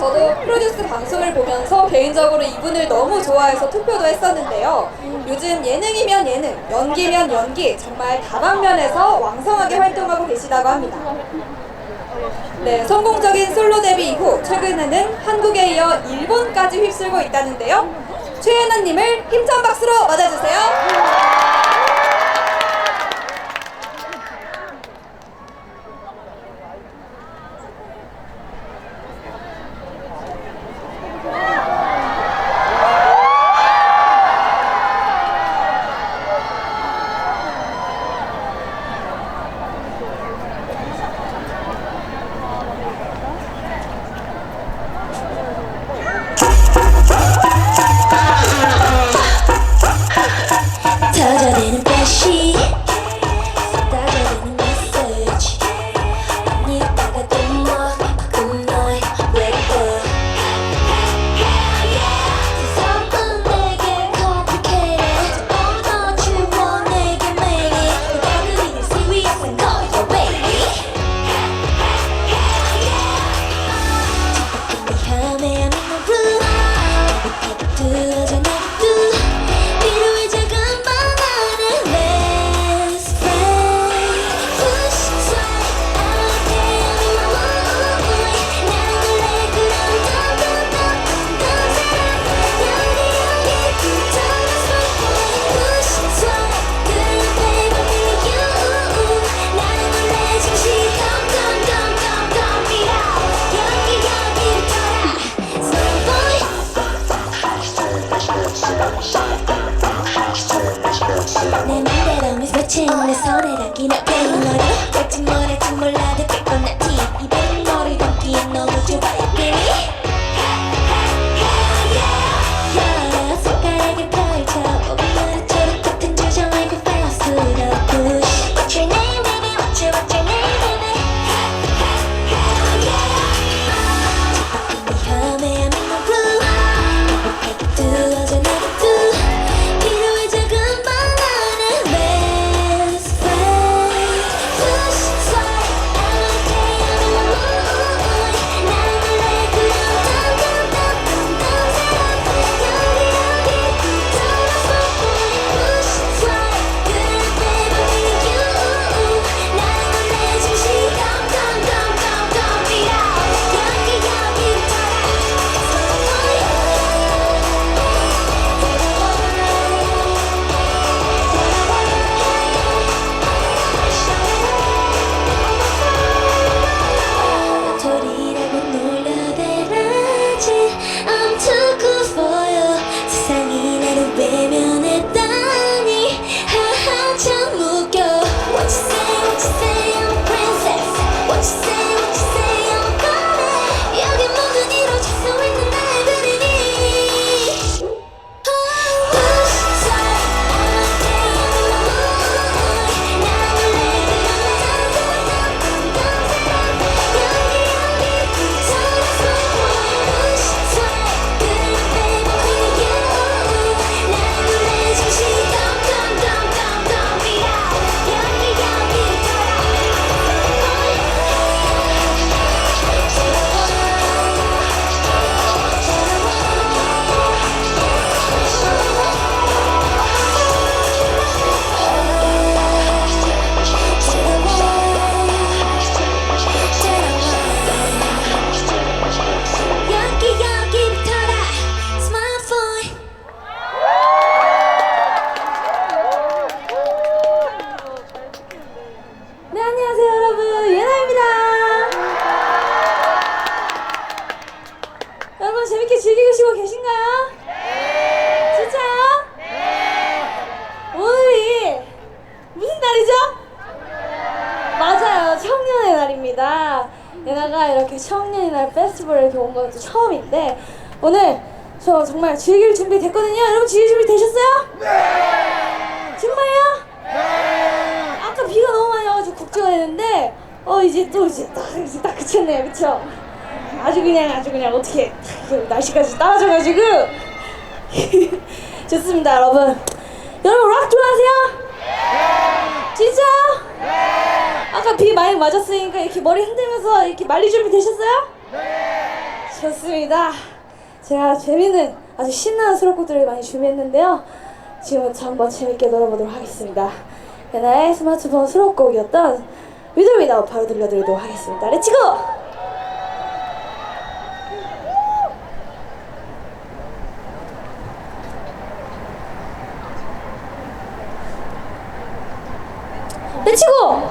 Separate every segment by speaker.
Speaker 1: 저도 프로듀스 방송을 보면서 개인적으로 이분을 너무 좋아해서 투표도 했었는데요. 요즘 예능이면 예능, 연기면 연기, 정말 다방 면에서 왕성하게 활동하고 계시다고 합니다. 네, 성공적인 솔로 데뷔 이후 최근에는 한국에 이어 일본까지 휩쓸고 있다는데요. 최예나님을 힘찬 박수로 맞아주세요.
Speaker 2: 미스매칭 내 손에 담 오늘
Speaker 1: 저 정말 즐길 준비 됐거든요. 여러분, 즐길 준비 되셨어요? 네. 정말요? 아까 비가 너무 많이 와가지고 걱정을 했는데 어 이제 또 이제 딱 이제 딱 그쳤네요 그쵸? 아주 그냥 아주 그냥 어떻게 그 날씨까지 따라줘가지고 좋습니다 여러분 여러분 락 좋아하세요? 진짜요? 아까 비 많이 맞았으니까 이렇게 머리 흔들면서 이렇게 말릴 준비 되셨어요?
Speaker 3: 좋습니다. 제가 재밌는 아주 신나는 수록곡들을 많이 준비했는데요. 지금부터 한번 재밌게 놀아보도록 하겠습니다. 옛날에 스마트폰 수록곡이었던 위들 위다우 바로 들려드리도록 하겠습니다. 렛츠고! 렛츠고!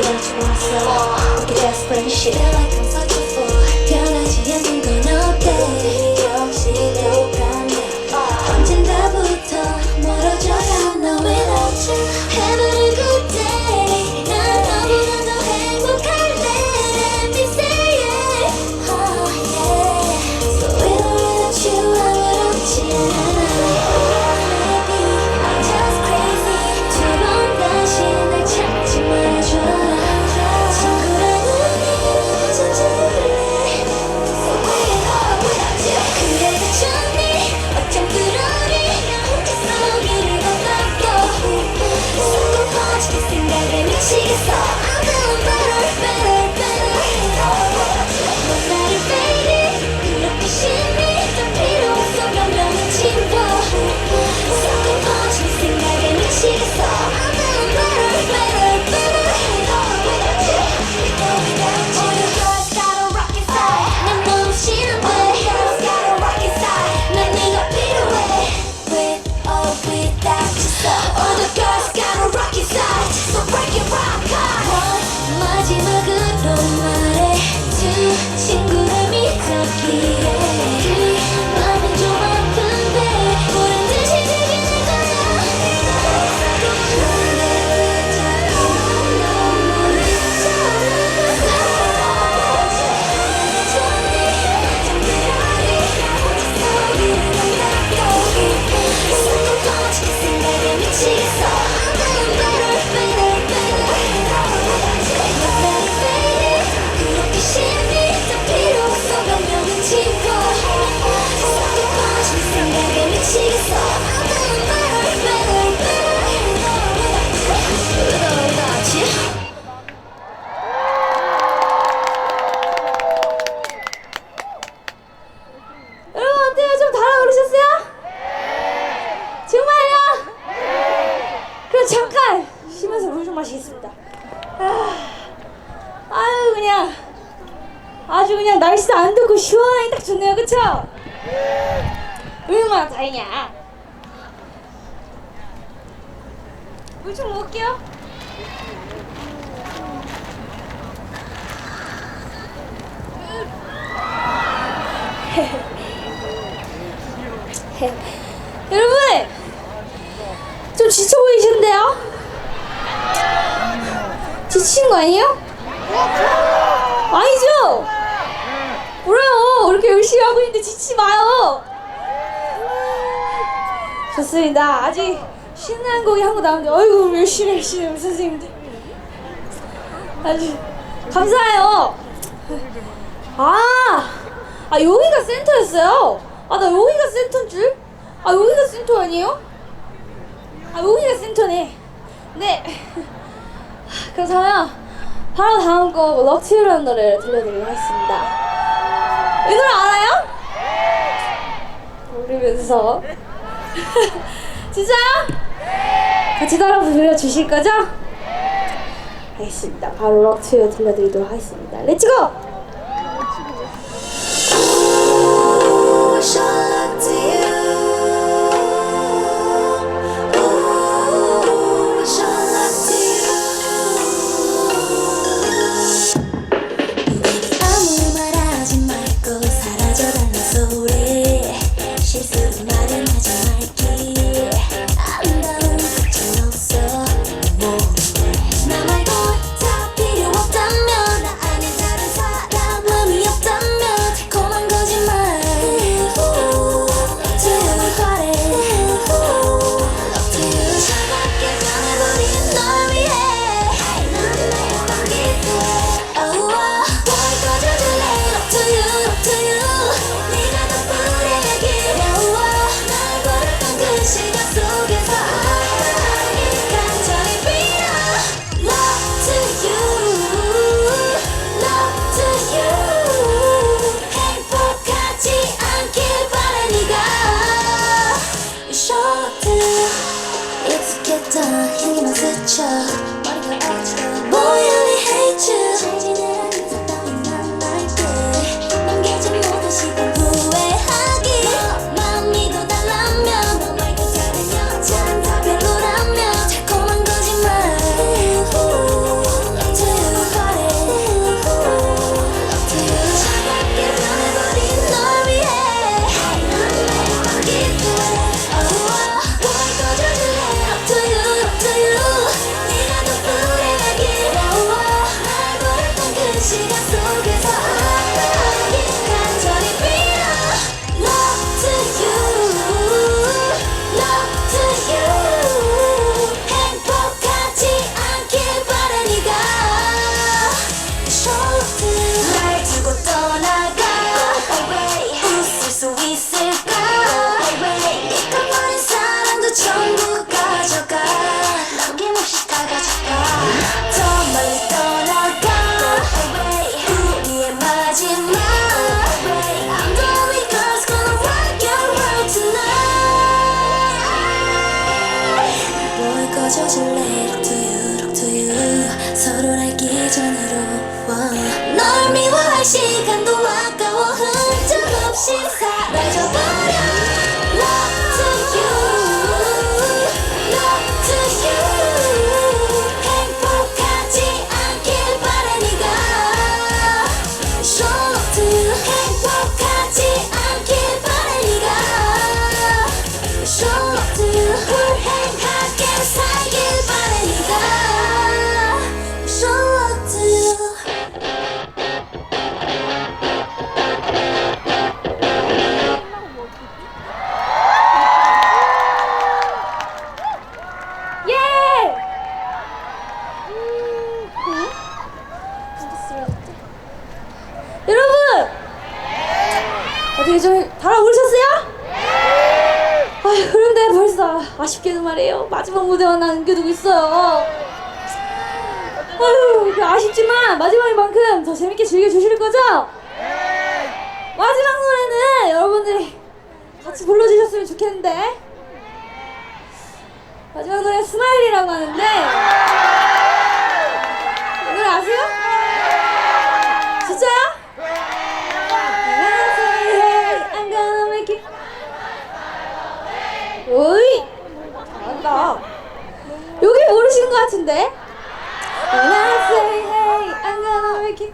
Speaker 2: 이런 줄 몰랐어 이
Speaker 3: 그냥 아주 그냥 날씨도 안 덥고 시원하니 딱 좋네요, 그쵸? 얼마나 다행이야. 물 좀 먹을게요. 여러분 좀 지쳐 보이시는데요? 지치는 거 아니에요? 아니죠? 뭐래요? 이렇게 열심히 하고 있는데 지치지 마요. 좋습니다. 아직 신나는 곡이 한 곡 남았는데 어이구 열심히 열심히 우리 선생님들 아주 감사해요. 아, 아 여기가 센터였어요. 아 나 여기가 센터인 줄? 아 여기가 센터 아니에요? 아 여기가 센터네. 네. 그렇다면 바로 다음 곡 럭키라는 노래를 들려드리고 하겠습니다. 이 노래 알아요? 모르면서 진짜 같이 따라 불러 주실 거죠? 알겠습니다. 바로 럭키를 들려드리도록 하겠습니다. 렛츠고!
Speaker 2: 느꼈던 hate you. 지내는 사람이 난 날때 남겨진 모든 시간 후회
Speaker 3: 마지막인 만큼 더 재밌게 즐겨주실 거죠? 네! 마지막 노래는 여러분들이 같이 불러주셨으면 좋겠는데 마지막 노래 스마일이라고 하는데 이 노래 아세요? 진짜요? I'm gonna make it. 오이 잘한다 여기 모르시는 것 같은데 사랑 이렇게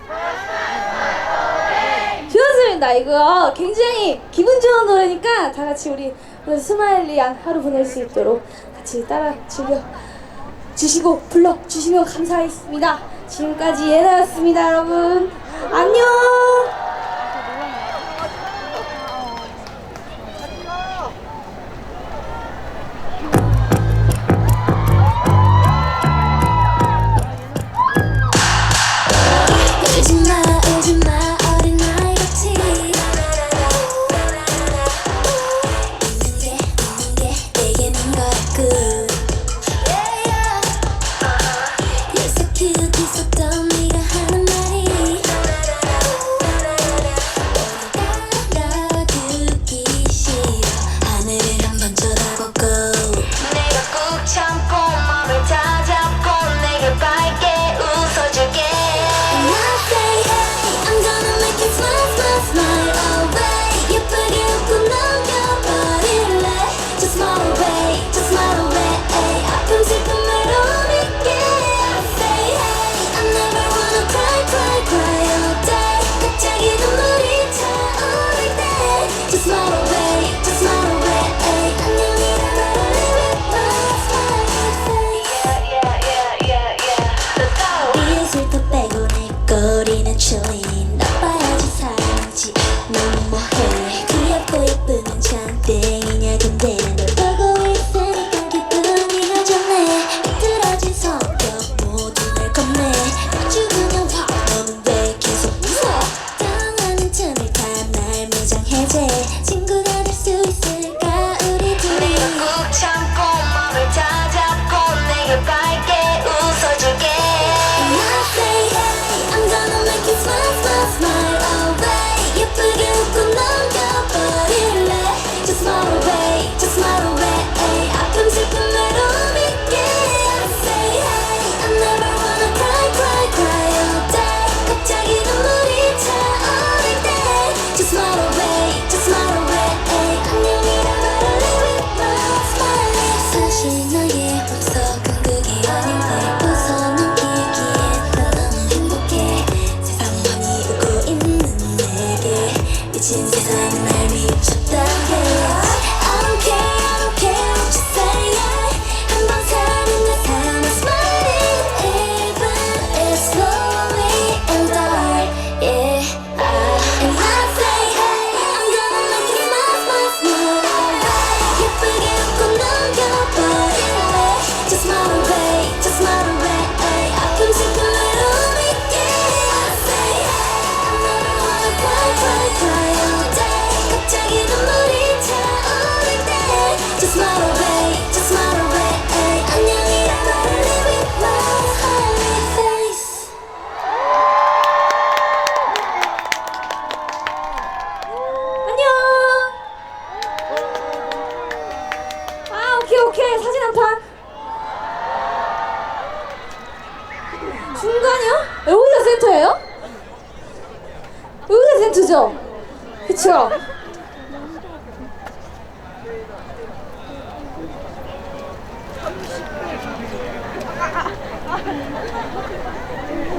Speaker 3: 좋습니다. 이거 어, 굉장히 기분 좋은 노래니까 다 같이 우리 스마일리한 하루 보낼 수 있도록 같이 따라 즐겨 주시고 불러 주시면 감사하겠습니다. 지금까지 예나였습니다 여러분. 안녕!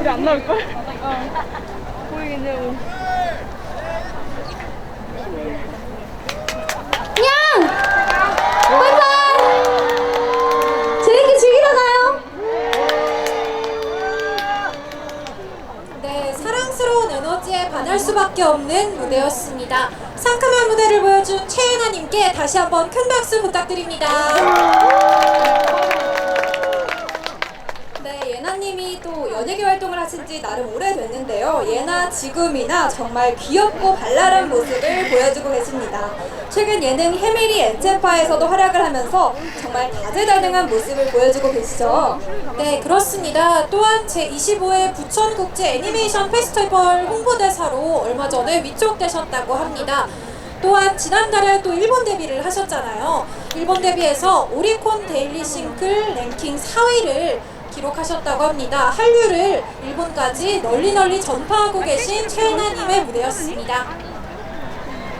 Speaker 4: 우리 안 나올 걸? 어. 보이긴 해. 뭐.
Speaker 3: 냥! 바이바이! 재밌게 즐기러 가요!
Speaker 5: 네, 사랑스러운 에너지에 반할 수밖에 없는 무대였습니다. 상큼한 무대를 보여준 최예나님께 다시 한번 큰 박수 부탁드립니다.
Speaker 1: 연예계 활동을 하신 지 나름 오래됐는데요. 예나 지금이나 정말 귀엽고 발랄한 모습을 보여주고 계십니다. 최근 예능 해밀이 엔체파에서도 활약을 하면서 정말 다재다능한 모습을 보여주고 계시죠.
Speaker 5: 네, 그렇습니다. 또한 제25회 부천국제 애니메이션 페스티벌 홍보대사로 얼마 전에 위촉되셨다고 합니다. 또한 지난달에 또 일본 데뷔를 하셨잖아요. 일본 데뷔해서 오리콘 데일리 싱글 랭킹 4위를 기록하셨다고 합니다. 한류를 일본까지 널리 널리 전파하고 계신 최애나님의 무대였습니다.